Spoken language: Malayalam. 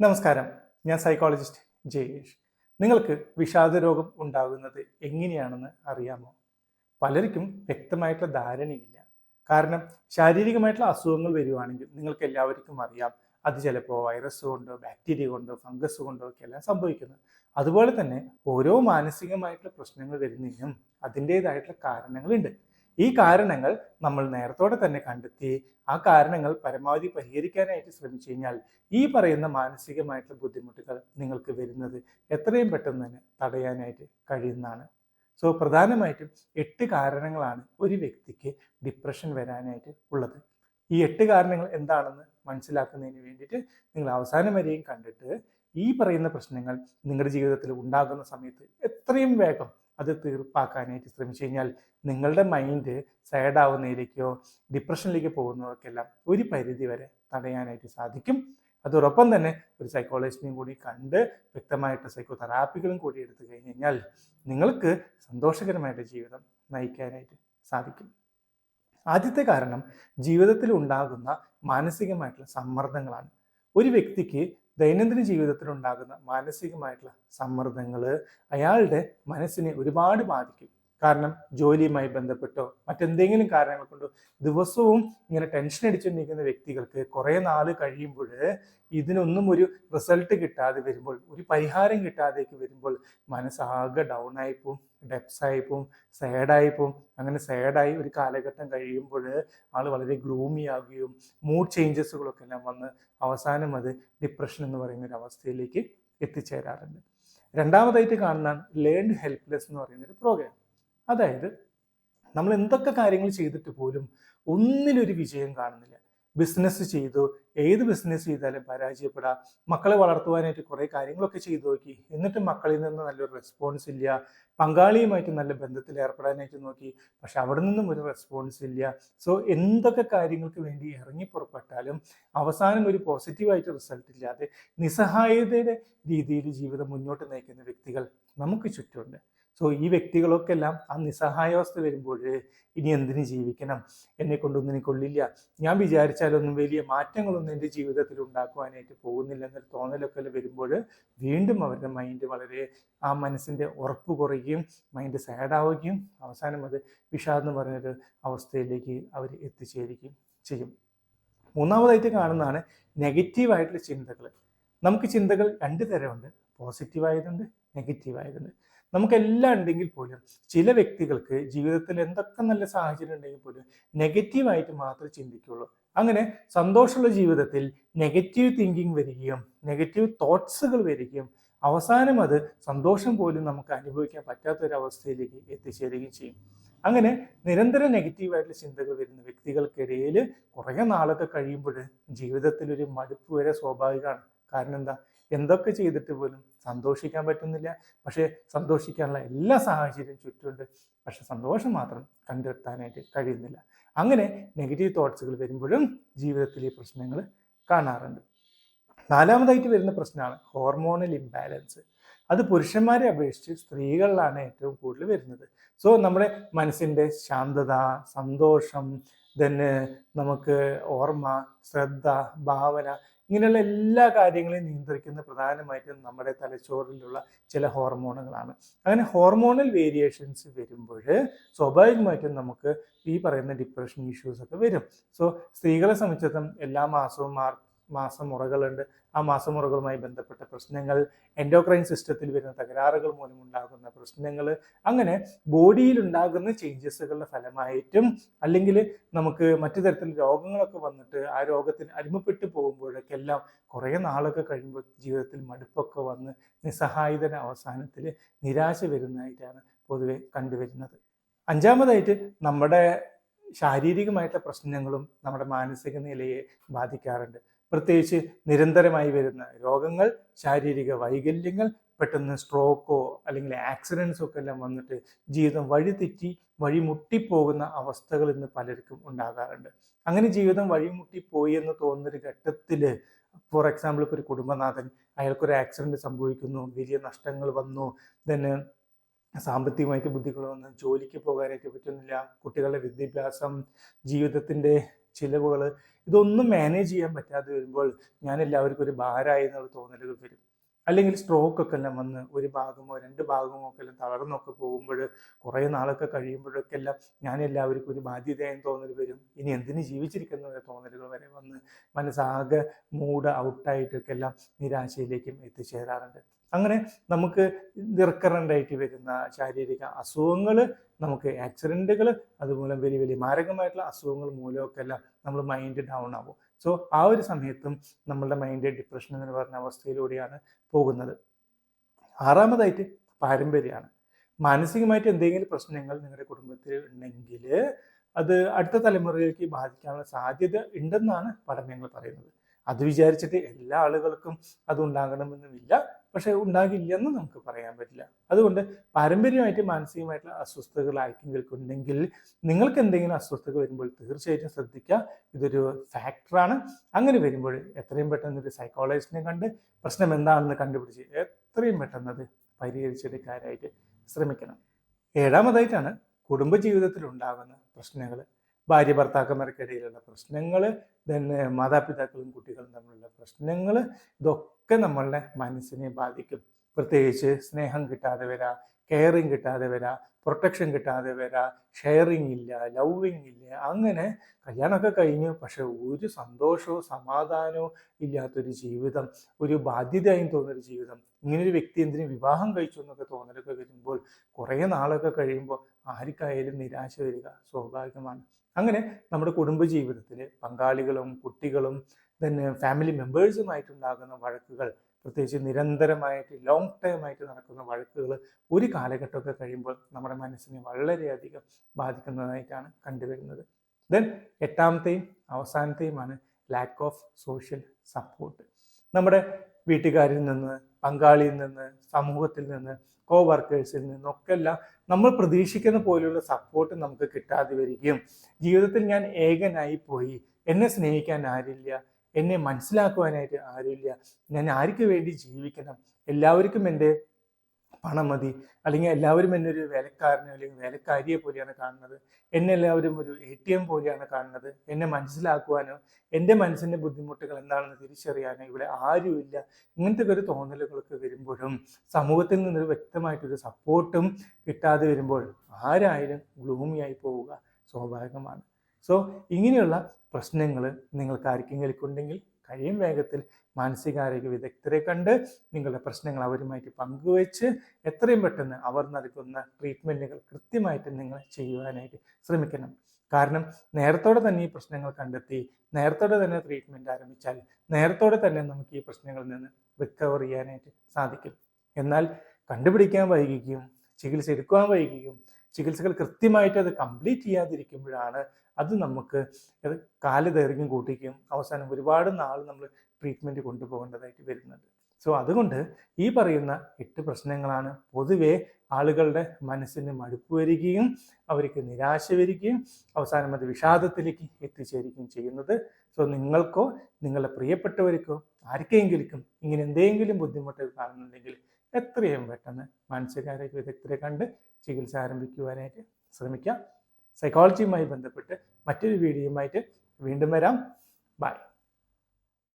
നമസ്കാരം. ഞാൻ സൈക്കോളജിസ്റ്റ് ജയേഷ്. നിങ്ങൾക്ക് വിഷാദ രോഗം ഉണ്ടാകുന്നത് എങ്ങനെയാണെന്ന് അറിയാമോ? പലർക്കും വ്യക്തമായിട്ടുള്ള ധാരണയില്ല. കാരണം ശാരീരികമായിട്ടുള്ള അസുഖങ്ങൾ വരുവാണെങ്കിൽ നിങ്ങൾക്ക് എല്ലാവർക്കും അറിയാം. അത് ചിലപ്പോൾ വൈറസ് കൊണ്ടോ ബാക്ടീരിയ കൊണ്ടോ ഫംഗസ് കൊണ്ടോ ഒക്കെ എല്ലാം സംഭവിക്കുന്നത്. അതുപോലെ തന്നെ ഓരോ മാനസികമായിട്ടുള്ള പ്രശ്നങ്ങൾ വരുന്നതിനും അതിന്റെതായിട്ടുള്ള കാരണങ്ങളുണ്ട്. ഈ കാരണങ്ങൾ നമ്മൾ നേരത്തോടെ തന്നെ കണ്ടെത്തി ആ കാരണങ്ങൾ പരമാവധി പരിഹരിക്കാനായിട്ട് ശ്രമിച്ചു കഴിഞ്ഞാൽ ഈ പറയുന്ന മാനസികമായിട്ടുള്ള ബുദ്ധിമുട്ടുകൾ നിങ്ങൾക്ക് വരുന്നത് എത്രയും പെട്ടെന്ന് തന്നെ തടയാനായിട്ട് കഴിയുന്നതാണ്. സോ പ്രധാനമായിട്ടും എട്ട് കാരണങ്ങളാണ് ഒരു വ്യക്തിക്ക് ഡിപ്രഷൻ വരാനായിട്ട് ഉള്ളത്. ഈ എട്ട് കാരണങ്ങൾ എന്താണെന്ന് മനസ്സിലാക്കുന്നതിന് വേണ്ടിയിട്ട് നിങ്ങൾ അവസാനം വരെയും കണ്ടിട്ട് ഈ പറയുന്ന പ്രശ്നങ്ങൾ നിങ്ങളുടെ ജീവിതത്തിൽ ഉണ്ടാകുന്ന സമയത്ത് എത്രയും വേഗം അത് തീർപ്പാക്കാനായിട്ട് ശ്രമിച്ചു കഴിഞ്ഞാൽ നിങ്ങളുടെ മൈൻഡ് സാഡ് ആവുന്നതിലേക്കോ ഡിപ്രഷനിലേക്ക് പോകുന്നതൊക്കെല്ലാം ഒരു പരിധി വരെ തടയാനായിട്ട് സാധിക്കും. അതോടൊപ്പം തന്നെ ഒരു സൈക്കോളജിസ്റ്റിനെയും കൂടി കണ്ട് വ്യക്തമായിട്ട് സൈക്കോ തെറാപ്പികളും കൂടി എടുത്തു കഴിഞ്ഞ് കഴിഞ്ഞാൽ നിങ്ങൾക്ക് സന്തോഷകരമായിട്ട് ജീവിതം നയിക്കാനായിട്ട് സാധിക്കും. ആദ്യത്തെ കാരണം ജീവിതത്തിൽ ഉണ്ടാകുന്ന മാനസികമായിട്ടുള്ള സമ്മർദ്ദങ്ങളാണ്. ഒരു വ്യക്തിക്ക് ദൈനംദിന ജീവിതത്തിൽ ഉണ്ടാകുന്ന മാനസികമായിട്ടുള്ള സമ്മർദ്ദങ്ങൾ അയാളുടെ മനസ്സിനെ ഒരുപാട് ബാധിക്കും. കാരണം ജോലിയുമായി ബന്ധപ്പെട്ടോ മറ്റെന്തെങ്കിലും കാരണങ്ങൾ കൊണ്ടോ ദിവസവും ഇങ്ങനെ ടെൻഷൻ അടിച്ചുകൊണ്ടിരിക്കുന്ന വ്യക്തികൾക്ക് കുറേ നാൾ കഴിയുമ്പോൾ ഇതിനൊന്നും ഒരു റിസൾട്ട് കിട്ടാതെ വരുമ്പോൾ ഒരു പരിഹാരം കിട്ടാതേക്ക് വരുമ്പോൾ മനസ്സാകെ ഡൗൺ ആയിപ്പോവും ഡെപ്സ് ആയിപ്പോവും സാഡായിപ്പോവും അങ്ങനെ സാഡായി ഒരു കാലഘട്ടം കഴിയുമ്പോൾ ആൾ വളരെ ഗ്ലൂമി ആകുകയും മൂഡ് ചേഞ്ചസുകളൊക്കെ എല്ലാം വന്ന് അവസാനം അത് ഡിപ്രഷൻ എന്ന് പറയുന്ന ഒരു അവസ്ഥയിലേക്ക് എത്തിച്ചേരാറുണ്ട്. രണ്ടാമതായിട്ട് കാണുന്നതാണ് ലേൺഡ് ഹെൽപ്ലെസ് എന്ന് പറയുന്ന ഒരു പ്രോഗ്രാം അതായത് നമ്മൾ എന്തൊക്കെ കാര്യങ്ങൾ ചെയ്തിട്ട് പോലും ഒന്നിലൊരു വിജയം കാണുന്നില്ല. ബിസിനസ് ചെയ്തു. ഏത് ബിസിനസ് ചെയ്താലും പരാജയപ്പെടാം. മക്കളെ വളർത്തുവാനായിട്ട് കുറേ കാര്യങ്ങളൊക്കെ ചെയ്തു നോക്കി. എന്നിട്ട് മക്കളിൽ നിന്ന് നല്ലൊരു റെസ്പോൺസ് ഇല്ല. പങ്കാളിയുമായിട്ട് നല്ല ബന്ധത്തിൽ ഏർപ്പെടാനായിട്ട് നോക്കി. പക്ഷെ അവിടെ നിന്നും ഒരു റെസ്പോൺസ് ഇല്ല. സോ എന്തൊക്കെ കാര്യങ്ങൾക്ക് വേണ്ടി ഇറങ്ങി പുറപ്പെട്ടാലും അവസാനം ഒരു പോസിറ്റീവായിട്ട് റിസൾട്ട് ഇല്ലാതെ നിസ്സഹായതയുടെ രീതിയിൽ ജീവിതം മുന്നോട്ട് നയിക്കുന്ന വ്യക്തികൾ നമുക്ക് ചുറ്റുമുണ്ട്. സോ ഈ വ്യക്തികളൊക്കെ എല്ലാം ആ നിസ്സഹായാവസ്ഥ വരുമ്പോൾ ഇനി എന്തിനു ജീവിക്കണം? എന്നെ കൊണ്ടൊന്നിനെ കൊള്ളില്ല. ഞാൻ വിചാരിച്ചാലൊന്നും വലിയ മാറ്റങ്ങളൊന്നും എന്റെ ജീവിതത്തിൽ ഉണ്ടാക്കുവാനായിട്ട് പോകുന്നില്ല എന്നൊരു തോന്നലൊക്കെ വരുമ്പോൾ വീണ്ടും അവരുടെ മൈൻഡ് വളരെ ആ മനസ്സിന്റെ ഉറപ്പ് കുറയുകയും മൈൻഡ് സാഡാവുകയും അവസാനം അത് വിഷാദം പറഞ്ഞൊരു അവസ്ഥയിലേക്ക് അവർ എത്തിച്ചേരുകയും ചെയ്യും. മൂന്നാമതായിട്ട് കാണുന്നതാണ് നെഗറ്റീവായിട്ടുള്ള ചിന്തകൾ നമുക്ക് ചിന്തകൾ രണ്ട് തരമുണ്ട്. പോസിറ്റീവായതുണ്ട് നെഗറ്റീവായതുണ്ട് നമുക്കെല്ലാം ഉണ്ടെങ്കിൽ പോലും ചില വ്യക്തികൾക്ക് ജീവിതത്തിൽ എന്തൊക്കെ നല്ല സാഹചര്യം ഉണ്ടെങ്കിൽ പോലും നെഗറ്റീവായിട്ട് മാത്രമേ ചിന്തിക്കുള്ളൂ. അങ്ങനെ സന്തോഷമുള്ള ജീവിതത്തിൽ നെഗറ്റീവ് തിങ്കിങ് വരികയും നെഗറ്റീവ് തോട്ട്സുകൾ വരികയും അവസാനം അത് സന്തോഷം പോലും നമുക്ക് അനുഭവിക്കാൻ പറ്റാത്ത ഒരു അവസ്ഥയിലേക്ക് എത്തിച്ചേരുകയും ചെയ്യും. അങ്ങനെ നിരന്തരം നെഗറ്റീവായിട്ടുള്ള ചിന്തകൾ വരുന്ന വ്യക്തികൾക്കിടയിൽ കുറേ നാളൊക്കെ കഴിയുമ്പോൾ ജീവിതത്തിൽ ഒരു മടുപ്പ് വരെ സ്വാഭാവികമാണ്. കാരണം എന്താ? എന്തൊക്കെ ചെയ്തിട്ട് പോലും സന്തോഷിക്കാൻ പറ്റുന്നില്ല. പക്ഷേ സന്തോഷിക്കാനുള്ള എല്ലാ സാഹചര്യവും ചുറ്റുമുണ്ട്. പക്ഷെ സന്തോഷം മാത്രം കണ്ടെത്താനായിട്ട് കഴിയുന്നില്ല. അങ്ങനെ നെഗറ്റീവ് തോട്ട്സുകൾ വരുമ്പോഴും ജീവിതത്തിൽ ഈ പ്രശ്നങ്ങൾ കാണാറുണ്ട്. നാലാമതായിട്ട് വരുന്ന പ്രശ്നമാണ് ഹോർമോണൽ ഇംബാലൻസ് അത് പുരുഷന്മാരെ അപേക്ഷിച്ച് സ്ത്രീകളിലാണ് ഏറ്റവും കൂടുതൽ വരുന്നത്. സോ നമ്മുടെ മനസ്സിന്റെ ശാന്തത സന്തോഷം തന്നെ നമുക്ക് ഓർമ്മ ശ്രദ്ധ ഭാവന ഇങ്ങനെയുള്ള എല്ലാ കാര്യങ്ങളെയും നിയന്ത്രിക്കുന്ന പ്രധാനമായിട്ടും നമ്മുടെ തലച്ചോറിലുള്ള ചില ഹോർമോണുകളാണ്. അങ്ങനെ ഹോർമോണൽ വേരിയേഷൻസ് വരുമ്പോൾ സ്വാഭാവികമായിട്ടും നമുക്ക് ഈ പറയുന്ന ഡിപ്രഷൻ ഇഷ്യൂസ് ഒക്കെ വരും. സോ സ്ത്രീകളെ സംബന്ധിച്ചിടത്തോളം എല്ലാ മാസവും മാർ മാസമുറകളുണ്ട്. ആ മാസമുറകളുമായി ബന്ധപ്പെട്ട പ്രശ്നങ്ങൾ എൻഡോക്രൈൻ സിസ്റ്റത്തിൽ വരുന്ന തകരാറുകൾ മൂലം ഉണ്ടാകുന്ന പ്രശ്നങ്ങൾ അങ്ങനെ ബോഡിയിൽ ഉണ്ടാകുന്ന ചേഞ്ചസുകളുടെ ഫലമായിട്ടും അല്ലെങ്കിൽ നമുക്ക് മറ്റു തരത്തിൽ രോഗങ്ങളൊക്കെ വന്നിട്ട് ആ രോഗത്തിന് അടിമപ്പെട്ടു പോകുമ്പോഴൊക്കെ എല്ലാം കുറേ നാളൊക്കെ കഴിയുമ്പോൾ ജീവിതത്തിൽ മടുപ്പൊക്കെ വന്ന് നിസ്സഹായതന അവസാനത്തിൽ നിരാശ വരുന്നതായിട്ടാണ് പൊതുവെ കണ്ടുവരുന്നത്. അഞ്ചാമതായിട്ട് നമ്മുടെ ശാരീരികമായിട്ടുള്ള പ്രശ്നങ്ങളും നമ്മുടെ മാനസിക നിലയെ ബാധിക്കാറുണ്ട്. പ്രത്യേകിച്ച് നിരന്തരമായി വരുന്ന രോഗങ്ങൾ ശാരീരിക വൈകല്യങ്ങൾ പെട്ടെന്ന് സ്ട്രോക്കോ അല്ലെങ്കിൽ ആക്സിഡൻസോ ഒക്കെ എല്ലാം വന്നിട്ട് ജീവിതം വഴിതെറ്റി വഴിമുട്ടിപ്പോകുന്ന അവസ്ഥകൾ ഇന്ന് പലർക്കും ഉണ്ടാകാറുണ്ട്. അങ്ങനെ ജീവിതം വഴിമുട്ടിപ്പോയി എന്ന് തോന്നുന്നൊരു ഘട്ടത്തിൽ ഫോർ എക്സാമ്പിൾ ഇപ്പോൾ ഒരു കുടുംബനാഥൻ അയാൾക്കൊരു ആക്സിഡന്റ് സംഭവിക്കുന്നു വലിയ നഷ്ടങ്ങൾ വന്നു തന്നെ സാമ്പത്തികമായിട്ട് ബുദ്ധികൾ വന്നു ജോലിക്ക് പോകാനായിട്ട് പറ്റുന്നില്ല കുട്ടികളുടെ വിദ്യാഭ്യാസം ജീവിതത്തിന്റെ ചിലവുകൾ ഇതൊന്നും മാനേജ് ചെയ്യാൻ പറ്റാതെ വരുമ്പോൾ ഞാൻ എല്ലാവർക്കും ഒരു ഭാരമായി എന്നുള്ള തോന്നലുകൾ വരും. അല്ലെങ്കിൽ സ്ട്രോക്ക് ഒക്കെ എല്ലാം വന്ന് ഒരു ഭാഗമോ രണ്ട് ഭാഗമോ ഒക്കെ എല്ലാം തളർന്നൊക്കെ പോകുമ്പോൾ കുറേ നാളൊക്കെ കഴിയുമ്പോഴൊക്കെ എല്ലാം ഞാൻ എല്ലാവർക്കും ഒരു ബാധ്യതയായി തോന്നൽ വരും. ഇനി എന്തിനു ജീവിച്ചിരിക്കുന്ന തോന്നലുകൾ വരെ വന്ന് മനസ്സാകെ മൂഡ് ഔട്ടായിട്ടൊക്കെ എല്ലാം നിരാശയിലേക്കും എത്തിച്ചേരാറുണ്ട്. അങ്ങനെ നമുക്ക് റിക്കറന്റ് ആയിട്ട് വരുന്ന ശാരീരിക അസുഖങ്ങൾ നമുക്ക് ആക്സിഡന്റുകൾ അതുമൂലം വലിയ വലിയ മാരകമായിട്ടുള്ള അസുഖങ്ങൾ മൂലമൊക്കെ എല്ലാം നമ്മൾ മൈൻഡ് ഡൗൺ ആവും സോ ആ ഒരു സമയത്തും നമ്മളുടെ മൈൻഡ് ഡിപ്രഷൻ എന്ന് പറഞ്ഞ അവസ്ഥയിലൂടെയാണ് പോകുന്നത്. ആറാമതായിട്ട് പാരമ്പര്യമാണ്. മാനസികമായിട്ട് എന്തെങ്കിലും പ്രശ്നങ്ങൾ നിങ്ങളുടെ കുടുംബത്തിൽ ഉണ്ടെങ്കിൽ അത് അടുത്ത തലമുറയിലേക്ക് ബാധിക്കാനുള്ള സാധ്യത ഉണ്ടെന്നാണ് പഠനങ്ങൾ പറയുന്നത്. അത് വിചാരിച്ചിട്ട് എല്ലാ ആളുകൾക്കും അത് ഉണ്ടാകണമെന്നുമില്ല പക്ഷെ ഉണ്ടാകില്ലെന്ന് നമുക്ക് പറയാൻ പറ്റില്ല. അതുകൊണ്ട് പാരമ്പര്യമായിട്ട് മാനസികമായിട്ടുള്ള അസ്വസ്ഥതകൾ ആർക്കെങ്കിലും നിങ്ങൾക്ക് എന്തെങ്കിലും അസ്വസ്ഥതകൾ വരുമ്പോൾ തീർച്ചയായിട്ടും ശ്രദ്ധിക്കുക. ഇതൊരു ഫാക്ടറാണ് അങ്ങനെ വരുമ്പോൾ എത്രയും പെട്ടെന്ന് ഒരു സൈക്കോളജിസ്റ്റിനെ കണ്ട് പ്രശ്നം എന്താണെന്ന് കണ്ടുപിടിച്ച് എത്രയും പെട്ടെന്ന് അത് പരിഹരിച്ചെടുക്കാനായിട്ട് ശ്രമിക്കണം. ഏഴാമതായിട്ടാണ് കുടുംബജീവിതത്തിൽ ഉണ്ടാകുന്ന പ്രശ്നങ്ങൾ. ഭാര്യ ഭർത്താക്കന്മാർക്കിടയിലുള്ള പ്രശ്നങ്ങൾ തന്നെ മാതാപിതാക്കളും കുട്ടികളും തമ്മിലുള്ള പ്രശ്നങ്ങൾ ഇതൊക്കെ നമ്മളുടെ മനസ്സിനെ ബാധിക്കും. പ്രത്യേകിച്ച് സ്നേഹം കിട്ടാതെ വരാ കെയറിങ് കിട്ടാതെ വരാ പ്രൊട്ടക്ഷൻ കിട്ടാതെ വരാ ഷെയറിങ് ഇല്ല ലവിങ് ഇല്ല അങ്ങനെ കല്യാണമൊക്കെ കഴിഞ്ഞു. പക്ഷെ ഒരു സന്തോഷവും സമാധാനവും ഇല്ലാത്തൊരു ജീവിതം ഒരു ബാധ്യതയായും തോന്നുന്നൊരു ജീവിതം ഇങ്ങനൊരു വ്യക്തി എന്തിനു വിവാഹം കഴിച്ചു എന്നൊക്കെ തോന്നലൊക്കെ വരുമ്പോൾ കുറേ നാളൊക്കെ കഴിയുമ്പോൾ ആർക്കായാലും നിരാശ വരിക സ്വാഭാവികമാണ്. അങ്ങനെ നമ്മുടെ കുടുംബ ജീവിതത്തിൽ പങ്കാളികളും കുട്ടികളും തന്നെ ഫാമിലി മെമ്പേഴ്സുമായിട്ടുണ്ടാകുന്ന വഴക്കുകൾ പ്രത്യേകിച്ച് നിരന്തരമായിട്ട് ലോങ് ടൈം ആയിട്ട് നടക്കുന്ന വഴക്കുകൾ ഒരു കാലഘട്ടമൊക്കെ കഴിയുമ്പോൾ നമ്മുടെ മനസ്സിനെ വളരെയധികം ബാധിക്കുന്നതായിട്ടാണ് കണ്ടുവരുന്നത്. ദെൻ എട്ടാമത്തെയും അവസാനത്തെയുമാണ് ലാക്ക് ഓഫ് സോഷ്യൽ സപ്പോർട്ട് നമ്മുടെ വീട്ടുകാരിൽ നിന്ന് പങ്കാളിയിൽ നിന്ന് സമൂഹത്തിൽ നിന്ന് കോ വർക്കേഴ്സിൽ നിന്നൊക്കെ എല്ലാം നമ്മൾ പ്രതീക്ഷിക്കുന്ന പോലെയുള്ള സപ്പോർട്ട് നമുക്ക് കിട്ടാതെ വരികയും ജീവിതത്തിൽ ഞാൻ ഏകനായി പോയി എന്നെ സ്നേഹിക്കാൻ ആരില്ല എന്നെ മനസ്സിലാക്കുവാനായിട്ട് ആരുമില്ല. ഞാൻ ആർക്ക് വേണ്ടി ജീവിക്കണം? എല്ലാവർക്കും എന്റെ പണം മതി. അല്ലെങ്കിൽ എല്ലാവരും എന്നെ ഒരു വേലക്കാരനെ അല്ലെങ്കിൽ വേലക്കാരിയെ പോലെയാണ് കാണുന്നത്. എന്നെ എല്ലാവരും ഒരു എ ടി എം പോലെയാണ് കാണുന്നത്. എന്നെ മനസ്സിലാക്കുവാനോ എന്റെ മനസ്സിന്റെ ബുദ്ധിമുട്ടുകൾ എന്താണെന്ന് തിരിച്ചറിയാനോ ഇവിടെ ആരുമില്ല. ഇങ്ങനത്തെ ഒരു തോന്നലുകളൊക്കെ വരുമ്പോഴും സമൂഹത്തിൽ നിന്നൊരു വ്യക്തമായിട്ടൊരു സപ്പോർട്ടും കിട്ടാതെ വരുമ്പോൾ ആരായാലും ഗ്ലൂമിയായി പോവുക സ്വാഭാവികമാണ്. സോ ഇങ്ങനെയുള്ള പ്രശ്നങ്ങൾ നിങ്ങൾക്ക് ആർക്കെങ്കിലും ഉണ്ടെങ്കിൽ കഴിയും വേഗത്തിൽ മാനസികാരോഗ്യ വിദഗ്ധരെ കണ്ട് നിങ്ങളുടെ പ്രശ്നങ്ങൾ അവരുമായിട്ട് പങ്കുവച്ച് എത്രയും പെട്ടെന്ന് അവർ നൽകുന്ന ട്രീറ്റ്മെന്റുകൾ കൃത്യമായിട്ട് നിങ്ങൾ ചെയ്യുവാനായിട്ട് ശ്രമിക്കണം. കാരണം നേരത്തോടെ തന്നെ ഈ പ്രശ്നങ്ങൾ കണ്ടെത്തി നേരത്തോടെ തന്നെ ട്രീറ്റ്മെന്റ് ആരംഭിച്ചാൽ നേരത്തോടെ തന്നെ നമുക്ക് ഈ പ്രശ്നങ്ങളിൽ നിന്ന് റിക്കവർ ചെയ്യാനായിട്ട് സാധിക്കും. എന്നാൽ കണ്ടുപിടിക്കാൻ വൈകിക്കും ചികിത്സ എടുക്കുവാൻ വൈകിക്കും ചികിത്സകൾ കൃത്യമായിട്ട് അത് കംപ്ലീറ്റ് ചെയ്യാതിരിക്കുമ്പോഴാണ് അത് നമുക്ക് അത് കാലദൈർഘ്യം കൂട്ടിക്കും. അവസാനം ഒരുപാട് നാൾ നമ്മൾ ട്രീറ്റ്മെന്റ് കൊണ്ടുപോകേണ്ടതായിട്ട് വരുന്നത്. സോ അതുകൊണ്ട് ഈ പറയുന്ന എട്ട് പ്രശ്നങ്ങളാണ് പൊതുവേ ആളുകളുടെ മനസ്സിന് മടുപ്പ് വരികയും അവർക്ക് നിരാശ വരികയും അവസാനം അത് വിഷാദത്തിലേക്ക് എത്തിച്ചേരുകയും ചെയ്യുന്നത്. സോ നിങ്ങൾക്കോ നിങ്ങളുടെ പ്രിയപ്പെട്ടവർക്കോ ആർക്കെങ്കിലും ഇങ്ങനെ എന്തെങ്കിലും ബുദ്ധിമുട്ട് കാണുന്നുണ്ടെങ്കിൽ എത്രയും പെട്ടെന്ന് മാനസികാരോഗ്യ വിദഗ്ധരെ കണ്ട് ചികിത്സ ആരംഭിക്കുവാനായിട്ട് ശ്രമിക്കാം. സൈക്കോളജിയുമായി ബന്ധപ്പെട്ട് മറ്റൊരു വീഡിയോയുമായിട്ട് വീണ്ടും വരാം. ബൈ